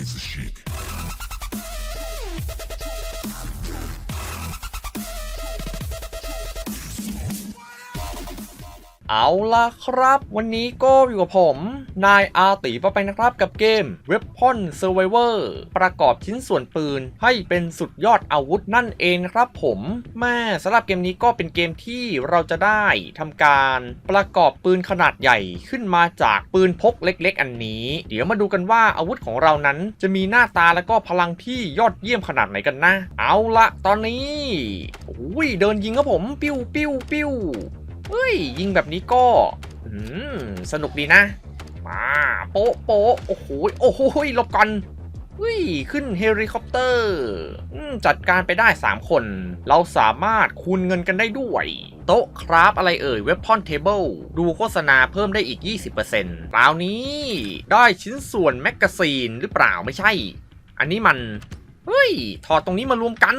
crazy chic. เอาล่ะครับ วันนี้ก็อยู่กับผม นายอาติปไปนะครับกับเกม Weapon Survivor ประกอบชิ้นส่วนปืน ให้เป็นสุดยอดอาวุธนั่นเองครับผมแม่สำหรับเกมนี้ก็เป็นเกมที่เราจะได้ทำการประกอบปืนขนาดใหญ่ขึ้นมาจากปืนพกเล็กๆ อันนี้ เดี๋ยวมาดูกันว่าอาวุธของเรานั้นจะมีหน้าตาและก็พลังที่ยอดเยี่ยมขนาดไหนกันนะ เอาละตอนนี้อุ้ยเดินยิงครับผม ปิ้วปิ้วปิ้ว เฮ้ย ยิงแบบนี้ก็สนุกดีนะ มาโป๊ะโป๊ะโอ้โหโอ้โหหลบก่อนเฮ้ยขึ้นเฮลิคอปเตอร์จัดการไปได้ 3 คน เราสามารถคูณเงินกันได้ด้วย โต๊ะคราฟอะไรเอ่ยเว็บพอนเทเบิลดูโฆษณาเพิ่มได้อีก 20%คราวนี้ ได้ชิ้นส่วนแมกกาซีนหรือเปล่าไม่ใช่ อันนี้มัน เฮ้ย ถอดตรงนี้มารวมกัน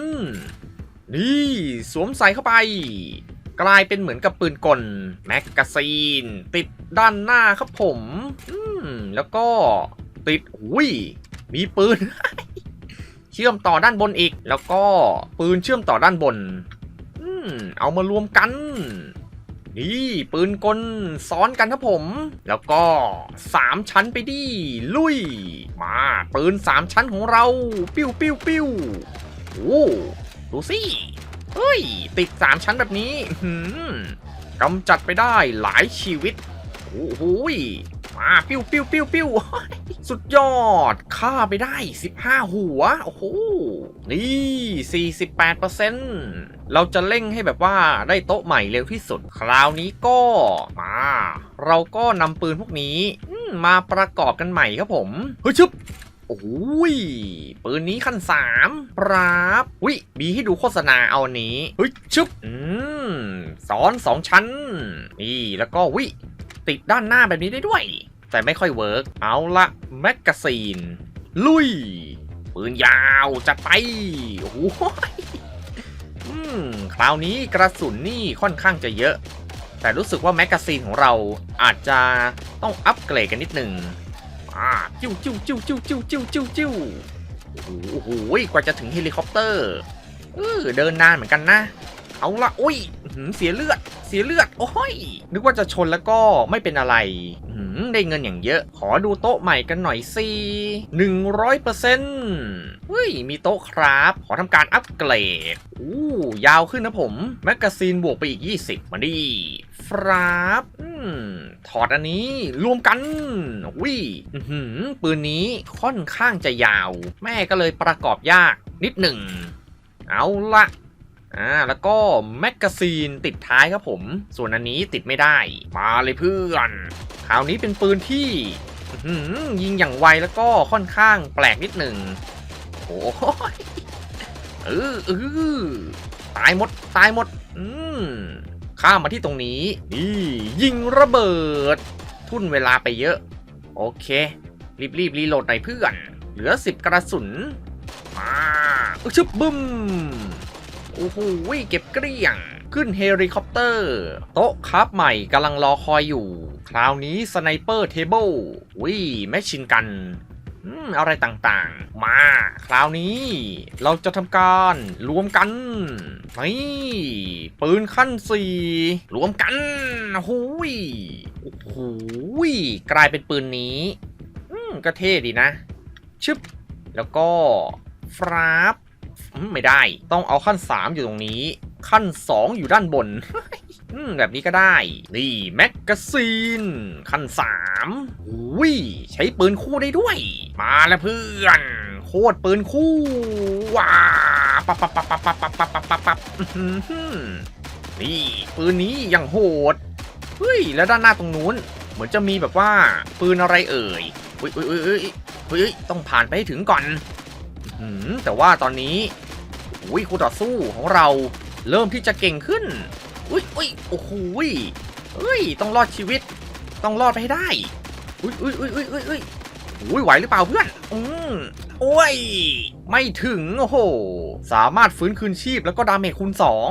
นี่ สวมใส่เข้าไป กลายเป็นเหมือนกับปืนกลแมกกาซีน ติดด้านหน้าครับผม อืมแล้วก็ติดอุ้ยมีปืน เชื่อมต่อด้านบนอีก แล้วก็ปืนเชื่อมต่อด้านบน อืมเอามารวมกัน นี่ปืนกลซ้อนกันครับผม แล้วก็สามชั้นไปดิลุย มาปืนสามชั้นของเรา ปิ้วปิ้วปิ้วโอ้ดูสิ เฮ้ย ติดสามชั้นแบบนี้หือกำจัดไปได้หลายชีวิต โอ้โหมาปิ้วปิ้วปิ้วปิ้วสุดยอดฆ่าไปได้ 15 หัว โอ้โห นี่ 48%เราจะเร่งให้แบบว่าได้โต๊ะใหม่เร็วที่สุด คราวนี้ก็มา เราก็นำปืนพวกนี้มาประกอบกันใหม่ครับผม เฮ้ยชึบ โอ้ยปืนนี้ขั้นสามปราบวิมีให้ดูโฆษณาเอาอันนี้เฮ้ยชึบอืมซ้อนสองชั้น นี่แล้วก็วิติดด้านหน้าแบบนี้ได้ด้วย แต่ไม่ค่อยเวิร์กเอาละแมกกาซีน ลุย ปืนยาวจัดไปโอ้โหอืมคราวนี้กระสุนนี่ค่อนข้างจะเยอะ แต่รู้สึกว่าแมกกาซีนของเราอาจจะต้องอัปเกรดกันนิดหนึ่ง อ่าจิ้วจิ้วจิ้วจิ้วจิ้วจิ้วจิ้วจิ้วโอ้โหกว่าจะถึงเฮลิคอปเตอร์เออเดินนานเหมือนกันนะ เอาละอุ้ย เสียเลือด เสียเลือด โอ้ย นึกว่าจะชนแล้วก็ไม่เป็นอะไร ได้เงินอย่างเยอะ ขอดูโต๊ะใหม่กันหน่อยสิหนึ่งร้อยเปอร์เซ็นต์เฮ้ย มีโต๊ะครับ ขอทำการอัปเกรด อู้ ยาวขึ้นนะผม แมกกาซีนบวกไปอีก 20 มาดิฟราบอถอดอันนี้รวมกันวิปืนนี้ค่อนข้างจะยาว แม่ก็เลยประกอบยากนิดหนึ่ง เอาละ อ่าแล้วก็แมกกาซีนติดท้ายครับผม ส่วนอันนี้ติดไม่ได้ มาเลยเพื่อนคราวนี้เป็นปืนที่ยิงอย่างไวแล้วก็ค่อนข้างแปลกนิดหนึ่งโอ้ยเออเออตายหมดตายหมด อืมข้ามมาที่ตรงนี้ นี่ ยิงระเบิด ทุ่นเวลาไปเยอะ โอเค รีบรีบรีโหลดหน่อยเพื่อน เหลือ10กระสุนมาอึชึบบึ้ม โอ้โหเก็บเกลี้ยง ขึ้นเฮลิคอปเตอร์ โต๊ะครับใหม่กำลังรอคอยอยู่ คราวนี้สไนเปอร์เทเบิลวิแมชชินกันอืมอะไรต่างๆ มา คราวนี้เราจะทำการรวมกัน นี่ปืนขั้นสี่รวมกันหูยโอ้โหยกลายเป็นปืนนี้ อืมก็เท่ดีนะ ชึบ แล้วก็ฟราบ ไม่ได้ ต้องเอาขั้น 3 อยู่ตรงนี้ ขั้น 2 อยู่ด้านบนแบบนี้ก็ได้ นี่แม็กกาซีน ขั้น3อุ้ยใช้ปืนคู่ได้ด้วย มาแล้วเพื่อน โคตรปืนคู่ว้าปับปับปับปับปับปับปับปับปับปับนี่ปืนนี้ย่างโหดเฮ้ยแล้วด้านหน้าตรงนู้น เหมือนจะมีแบบว่าปืนอะไรเอ่ยอุ้ยอุ้ยอุ้ยอุ้ยต้องผ่านไปให้ถึงก่อน แต่ว่าตอนนี้อุ้ยคู่ต่อสู้ของเราเริ่มที่จะเก่งขึ้น อุ้ยอุ้ยโอ้โหเฮ้ย ต้องรอดชีวิต ต้องรอดไปให้ได้ อุ้ยอุ้ยอุ้ยอุ้ยอุ้ยอุ้ยอุ้ยไหวหรือเปล่าเพื่อน อืมโอ้ย ไม่ถึง โอ้โห สามารถฟื้นคืนชีพแล้วก็ดาเมจคูณสอง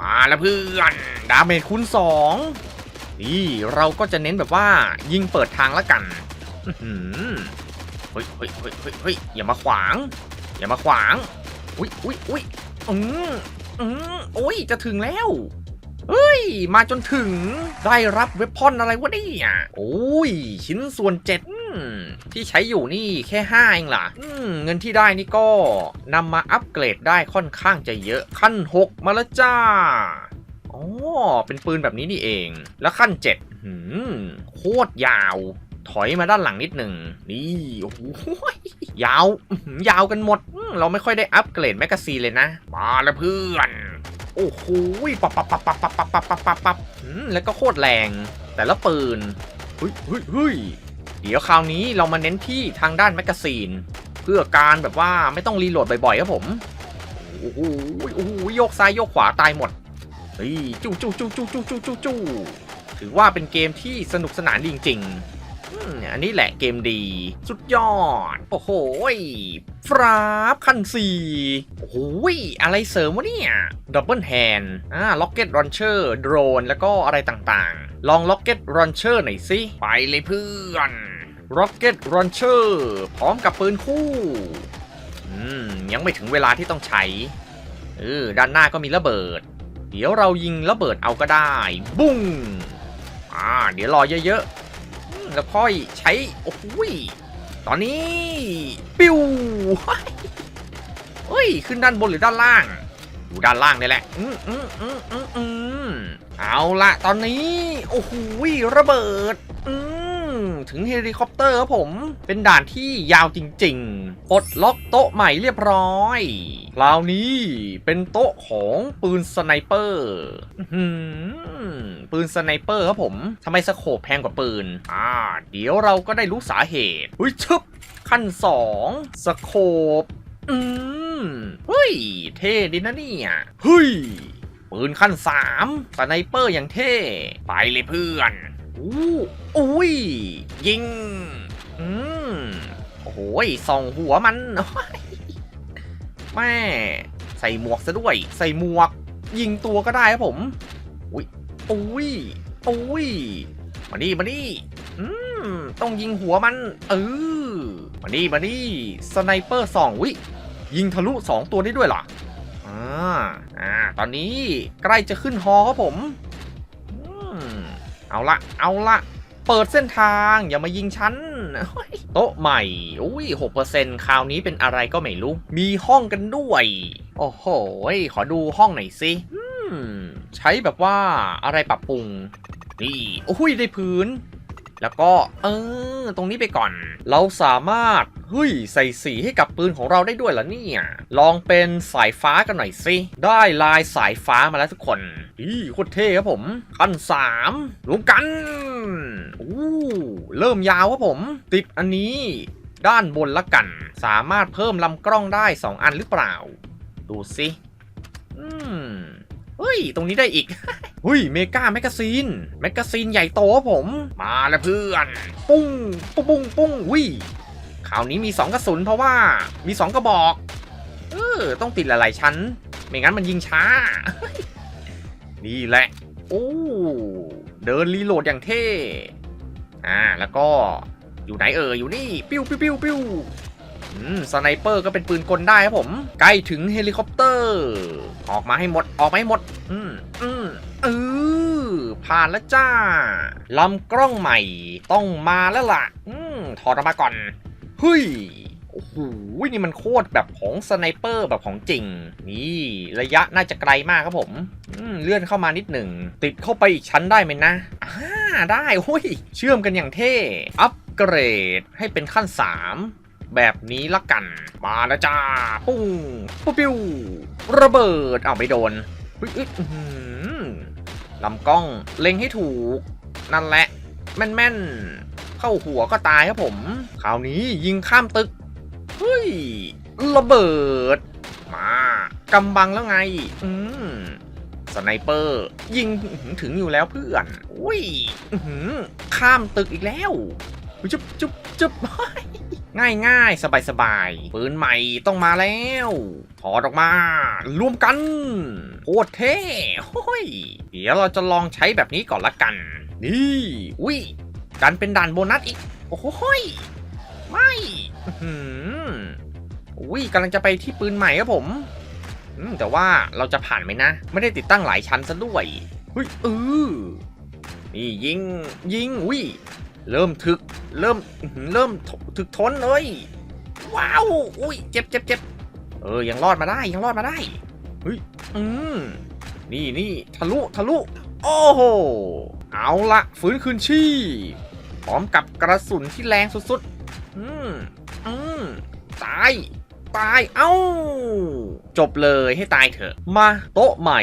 มาแล้วเพื่อน ดาเมจคูณสองนี่เราก็จะเน้นแบบว่ายิงเปิดทางแล้วกัน อื เฮ้ยเฮ้ยเฮ้ยเฮ้ยอย่ามาขวาง อย่ามาขวาง อุ้ยอุ้ยอุ้ยอืมอืมโอ้ยจะถึงแล้วเฮ้ย มาจนถึงได้รับเวพอนอะไรวะเนี่ยโอ้ย ชิ้นส่วนเจ็ดที่ใช้อยู่นี่แค่ห้าเองล่ะเงินที่ได้นี่ก็นำมาอัปเกรดได้ค่อนข้างจะเยอะขั้น 6 มาแล้วจ้าอ๋อเป็นปืนแบบนี้นี่เอง แล้วขั้น7หืมโคตรยาว ถอยมาด้านหลังนิดหนึ่งนี่โอ้โหยาวยาวกันหมด เราไม่ค่อยได้อัปเกรดแมกกาซีนเลยนะ มาแล้วเพื่อน โอ้โหปับปับปับปับปับปับปับปับปับปับแล้วก็โคตรแรง แต่ละปืนเฮ้ยเฮ้ยเฮ้ยเดี๋ยวคราวนี้เรามาเน้นที่ทางด้านแมกกาซีน เพื่อการแบบว่าไม่ต้องรีโหลดบ่อยๆครับผมโอ้โหโอ้โหโยกซ้ายโยกขวาตายหมดเฮ้ยจู้จู้จู้จู้จู้จู้จู้จู้ถือว่าเป็นเกมที่สนุกสนานจริงๆ อันนี้แหละเกมดี สุดยอด โอ้โหฟราฟขั้นสี่โอ้โหอะไรเสริมวะเนี่ยดับเบิลแฮนด์อ่าล็อกเก็ตรอนเชอร์โดรนแล้วก็อะไรต่างๆ ลองล็อกเก็ตรอนเชอร์หน่อยสิ ไปเลยเพื่อนล็อกเก็ตรอนเชอร์พร้อมกับปืนคู่อืมยังไม่ถึงเวลาที่ต้องใช้เออด้านหน้าก็มีระเบิด เดี๋ยวเรายิงระเบิดเอาก็ได้ บุ้งอ่าเดี๋ยวรอเยอะๆ แล้วค่อยใช้ โอ้โหยตอนนี้ ปิ้วเฮ้ย ขึ้นด้านบนหรือด้านล่าง ดูด้านล่างนี่แหละอืมอืมอืมอืมเอาละตอนนี้ โอ้โหระเบิด อืม ถึงเฮลิคอปเตอร์ครับผม เป็นด่านที่ยาวจริงๆปลดล็อกโต๊ะใหม่เรียบร้อยคราวนี้เป็นโต๊ะของปืนสไนเปอร์ปืนสไนเปอร์ครับผมทำไมสโคปแพงกว่าปืน อ่า เดี๋ยวเราก็ได้รู้สาเหตุอุ้ยชึบขั้นสองสโคปอืมเฮ้ย เท่ดีนะเนี่ยเฮ้ยปืนขั้นสามสไนเปอร์อย่างเท่ ไปเลยเพื่อน อู้อุ้ย ยิง อืมโอ้โหส่องหัวมันแม่ใส่หมวกซะด้วย ใส่หมวก ยิงตัวก็ได้ครับผม อุ้ยอุ้ยอุ้ยมานี่มานี่อืมต้องยิงหัวมัน เออมานี่มานี่สไนเปอร์สองวิยิงทะลุสองตัวได้ด้วยเหรออ่าอ่าตอนนี้ใกล้จะขึ้นฮอครับผมอืม เอาละเอาละเปิดเส้นทางอย่ามายิงฉันโต๊ะใหม่อุ้ยหกเปอร์เซ็นต์คราวนี้เป็นอะไรก็ไม่รู้ มีห้องกันด้วย โอ้โหขอดูห้องหน่อยสิใช้แบบว่าอะไรปรับปรุงนี่อุ้ยได้พื้น แล้วก็เออตรงนี้ไปก่อน เราสามารถเฮ้ยใส่สีให้กับปืนของเราได้ด้วยเหรอเนี่ย ลองเป็นสายฟ้ากันหน่อยสิ ได้ลายสายฟ้ามาแล้วทุกคนอีโคตรเท่ครับผมขั้นสามรวมกันอู้เริ่มยาวครับผม ติดอันนี้ด้านบนละกัน สามารถเพิ่มลำกล้องได้ 2 อันหรือเปล่า ดูสิอืมเฮ้ย ตรงนี้ได้อีก หุ้ยเมกาแมกกาซีนแมกกาซีนใหญ่โตผม มาแล้วเพื่อน ปุ้ง ปุ้งปุ้งปุ้งวิคราวนี้มี 2 กระสุนเพราะว่ามี 2 กระบอกเออต้องติดหลายๆชั้น ไม่งั้นมันยิงช้า นี่แหละ โอ้เดินรีโหลดอย่างเท่อ่าแล้วก็อยู่ไหนเอออยู่นี่ ปิ้วปิ้วปิ้วปิ้ว สไนเปอร์ก็เป็นปืนกลได้ครับผม ใกล้ถึงเฮลิคอปเตอร์ ออกมาให้หมด ออกมาให้หมด อืมอืมเออผ่านแล้วจ้า ลำกล้องใหม่ต้องมาแล้วล่ะ อืมถอดออกมาก่อนเฮ้ยโอ้โหนี่มันโคตรแบบของสไนเปอร์แบบของจริง นี่ระยะน่าจะไกลมากครับผมอืมเลื่อนเข้ามานิดหนึ่ง ติดเข้าไปอีกชั้นได้ไหมนะอ่าได้โอ้ยเชื่อมกันอย่างเท่ อัปเกรดให้เป็นขั้น 3 แบบนี้ละกัน มาแล้วจ้า ปุ้งปุ๊บปิ้วระเบิดเอาไม่โดนลำกล้องเล็งให้ถูก นั่นแหละ แม่นๆ เข้าหัวก็ตายครับผม คราวนี้ยิงข้ามตึก เฮ้ย ระเบิด มากำบังแล้วไง อืมสไนเปอร์ ยิงถึงอยู่แล้วเพื่อน อุ้ยข้ามตึกอีกแล้ว จุ๊บจุ๊บจุ๊บ ง่ายง่ายสบายสบายปืนใหม่ต้องมาแล้วถอดออกมา รวมกันโคตรเท่โอ้ยเดี๋ยวเราจะลองใช้แบบนี้ก่อนละกัน นี่อุ้ยดันเป็นด่านโบนัสอีก โอ้โหยไม่อุ้ยกำลังจะไปที่ปืนใหม่ครับผมอืมแต่ว่าเราจะผ่านไหมนะ ไม่ได้ติดตั้งหลายชั้นซะด้วยเฮ้ยเออนี่ยิงยิงอุ้ย เริ่มถึก เริ่มเริ่มถึกทนเลยว้าว อุ้ย เจ็บเจ็บเจ็บเออ ยังรอดมาได้ ยังรอดมาได้ เฮ้ย อืม นี่นี่ทะลุ ทะลุ โอ้โห เอาละฟื้นคืนชีพพร้อมกับกระสุนที่แรงสุดๆ อืม อืม ตาย ตาย เอ้า จบเลยให้ตายเถอะ มาโต๊ะใหม่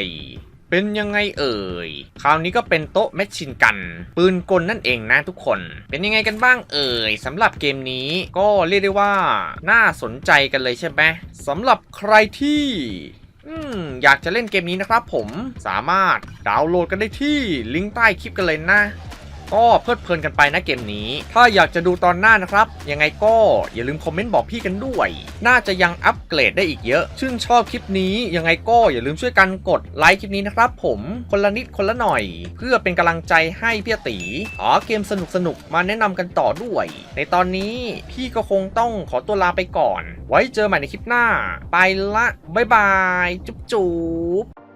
เป็นยังไงเอ่ย คราวนี้ก็เป็นโต๊ะแมชชินกัน ปืนกลนั่นเองนะทุกคน เป็นยังไงกันบ้างเอ่ยสำหรับเกมนี้ก็เรียกได้ว่า น่าสนใจกันเลยใช่ไหมสำหรับใครที่อืมอยากจะเล่นเกมนี้นะครับผมสามารถดาวน์โหลดกันได้ที่ลิงก์ใต้คลิปกันเลยนะ ก็เพลิดเพลินกันไปนะเกมนี้ ถ้าอยากจะดูตอนหน้านะครับ ยังไงก็อย่าลืมคอมเมนต์บอกพี่กันด้วย น่าจะยังอัปเกรดได้อีกเยอะ ชื่นชอบคลิปนี้ยังไงก็อย่าลืมช่วยกันกดไลค์คลิปนี้นะครับผมคนละนิดคนละหน่อย เพื่อเป็นกำลังใจให้พี่ตีหาเกมสนุกๆมาแนะนำกันต่อด้วย ในตอนนี้พี่ก็คงต้องขอตัวลาไปก่อน ไว้เจอใหม่ในคลิปหน้า ไปละบ๊ายบาย จุ๊บจุ๊บ